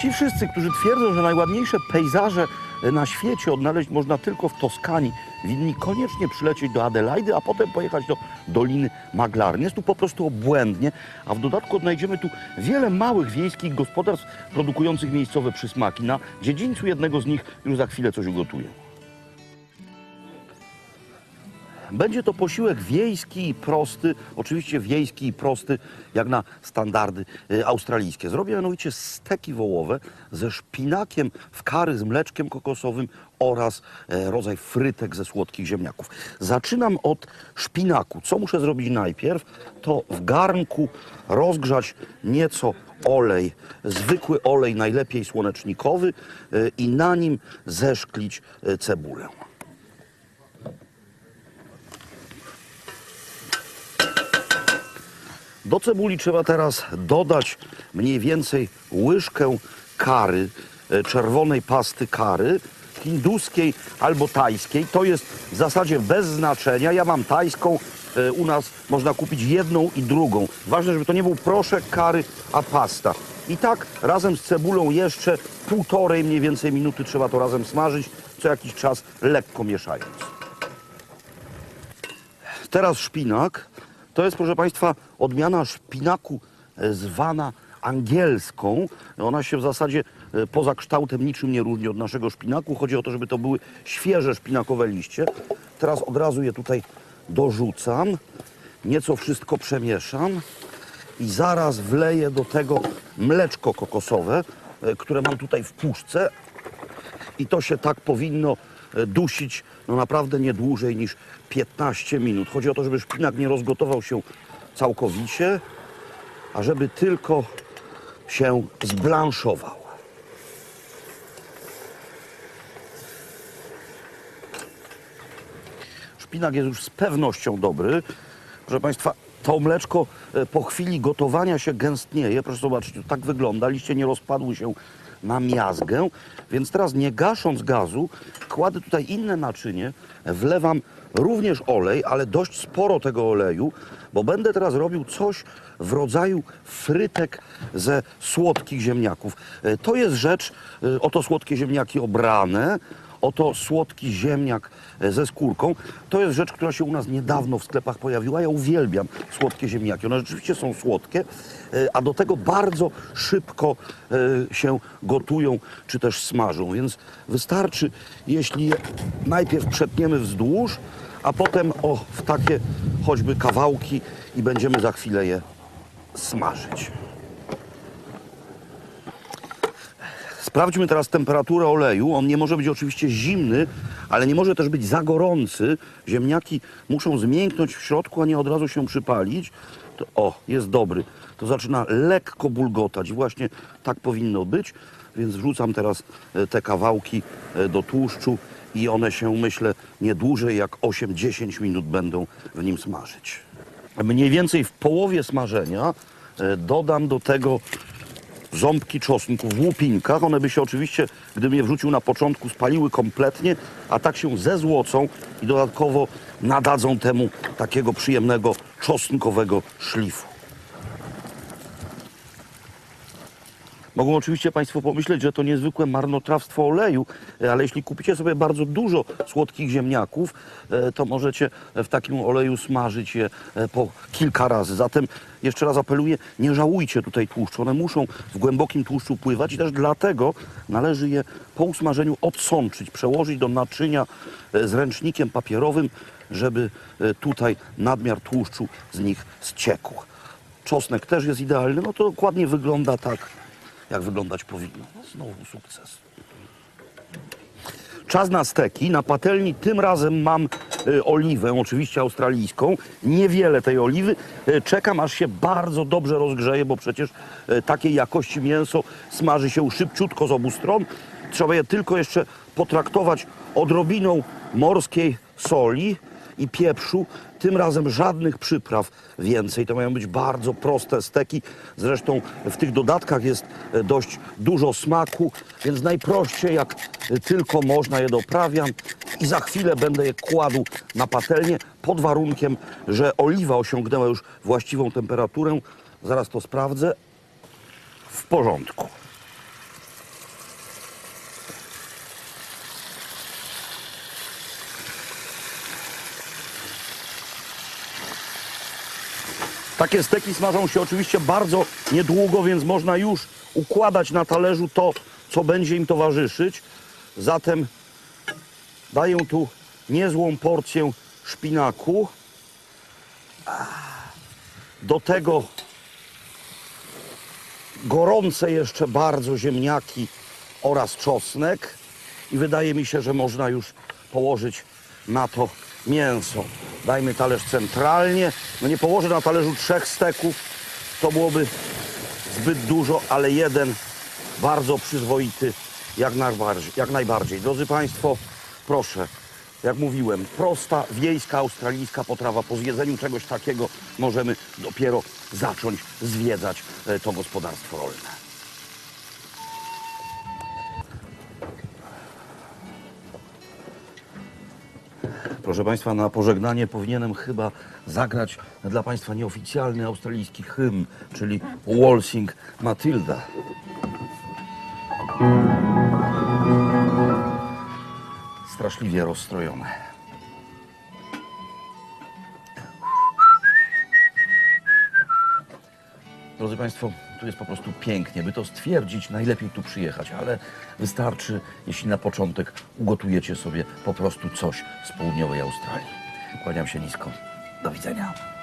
Ci wszyscy, którzy twierdzą, że najładniejsze pejzaże na świecie odnaleźć można tylko w Toskanii, winni koniecznie przylecieć do Adelaidy, a potem pojechać do Doliny Maglarny. Jest tu po prostu obłędnie, a w dodatku odnajdziemy tu wiele małych wiejskich gospodarstw produkujących miejscowe przysmaki. Na dziedzińcu jednego z nich już za chwilę coś ugotuję. Będzie to posiłek wiejski i prosty, oczywiście wiejski i prosty, jak na standardy y, australijskie. Zrobię mianowicie steki wołowe ze szpinakiem w kary z mleczkiem kokosowym oraz e, rodzaj frytek ze słodkich ziemniaków. Zaczynam od szpinaku. Co muszę zrobić najpierw? To w garnku rozgrzać nieco olej, zwykły olej, najlepiej słonecznikowy y, i na nim zeszklić y, cebulę. Do cebuli trzeba teraz dodać mniej więcej łyżkę kary, e, czerwonej pasty kary, hinduskiej albo tajskiej. To jest w zasadzie bez znaczenia. Ja mam tajską, e, u nas można kupić jedną i drugą. Ważne, żeby to nie był proszek kary, a pasta. I tak razem z cebulą jeszcze półtorej mniej więcej minuty trzeba to razem smażyć, co jakiś czas lekko mieszając. Teraz szpinak. To jest, proszę Państwa, odmiana szpinaku e, zwana angielską. Ona się w zasadzie e, poza kształtem niczym nie różni od naszego szpinaku. Chodzi o to, żeby to były świeże szpinakowe liście. Teraz od razu je tutaj dorzucam. Nieco wszystko przemieszam i zaraz wleję do tego mleczko kokosowe, e, które mam tutaj w puszce i to się tak powinno dusić no naprawdę nie dłużej niż 15 minut. Chodzi o to, żeby szpinak nie rozgotował się całkowicie, a żeby tylko się zblanszował. Szpinak jest już z pewnością dobry. Proszę Państwa, to mleczko e, po chwili gotowania się gęstnieje. Proszę zobaczyć, tak wygląda. Liście nie rozpadły się na miazgę. Więc teraz nie gasząc gazu, kładę tutaj inne naczynie, wlewam również olej, ale dość sporo tego oleju, bo będę teraz robił coś w rodzaju frytek ze słodkich ziemniaków. E, To jest rzecz, e, oto słodkie ziemniaki obrane, Oto słodki ziemniak e, ze skórką. To jest rzecz, która się u nas niedawno w sklepach pojawiła. Ja uwielbiam słodkie ziemniaki. One rzeczywiście są słodkie, e, a do tego bardzo szybko e, się gotują czy też smażą. Więc wystarczy, jeśli je najpierw przetniemy wzdłuż, a potem o, w takie choćby kawałki i będziemy za chwilę je smażyć. Sprawdźmy teraz temperaturę oleju. On nie może być oczywiście zimny, ale nie może też być za gorący. Ziemniaki muszą zmięknąć w środku, a nie od razu się przypalić. To, o, jest dobry. To zaczyna lekko bulgotać właśnie tak powinno być. Więc wrzucam teraz e, te kawałki e, do tłuszczu i one się, myślę, nie dłużej jak 8-10 minut będą w nim smażyć. Mniej więcej w połowie smażenia e, dodam do tego ząbki czosnku w łupinkach. One by się oczywiście, gdybym je wrzucił na początku, spaliły kompletnie, a tak się zezłocą i dodatkowo nadadzą temu takiego przyjemnego czosnkowego szlifu. Mogą oczywiście Państwo pomyśleć, że to niezwykłe marnotrawstwo oleju, ale jeśli kupicie sobie bardzo dużo słodkich ziemniaków, e, to możecie w takim oleju smażyć je e, po kilka razy. Zatem jeszcze raz apeluję, nie żałujcie tutaj tłuszczu. One muszą w głębokim tłuszczu pływać i też dlatego należy je po usmażeniu odsączyć, przełożyć do naczynia e, z ręcznikiem papierowym, żeby e, tutaj nadmiar tłuszczu z nich zciekł. Czosnek też jest idealny, no to dokładnie wygląda tak, jak wyglądać powinno. No znowu sukces. Czas na steki. Na patelni tym razem mam y, oliwę, oczywiście australijską. Niewiele tej oliwy. Y, czekam, aż się bardzo dobrze rozgrzeje, bo przecież y, takiej jakości mięso smaży się szybciutko z obu stron. Trzeba je tylko jeszcze potraktować odrobiną morskiej soli i pieprzu. Tym razem żadnych przypraw więcej. To mają być bardzo proste steki. Zresztą w tych dodatkach jest e, dość dużo smaku, więc najprościej jak tylko można je doprawiam i za chwilę będę je kładł na patelnię pod warunkiem, że oliwa osiągnęła już właściwą temperaturę. Zaraz to sprawdzę. W porządku. Takie steki smażą się oczywiście bardzo niedługo, więc można już układać na talerzu to, co będzie im towarzyszyć. Zatem daję tu niezłą porcję szpinaku. Do tego gorące jeszcze bardzo ziemniaki oraz czosnek i wydaje mi się, że można już położyć na to mięso. Dajmy talerz centralnie. No nie położę na talerzu trzech steków, to byłoby zbyt dużo, ale jeden bardzo przyzwoity jak najbardziej. Jak najbardziej. Drodzy Państwo, proszę, jak mówiłem, prosta, wiejska, australijska potrawa. Po zjedzeniu czegoś takiego możemy dopiero zacząć zwiedzać e, to gospodarstwo rolne. Proszę Państwa, na pożegnanie powinienem chyba zagrać dla Państwa nieoficjalny australijski hymn, czyli Walsing Matilda. Straszliwie rozstrojone. Drodzy Państwo, tu jest po prostu pięknie. By to stwierdzić, najlepiej tu przyjechać, ale wystarczy, jeśli na początek ugotujecie sobie po prostu coś z południowej Australii. Kłaniam się nisko. Do widzenia.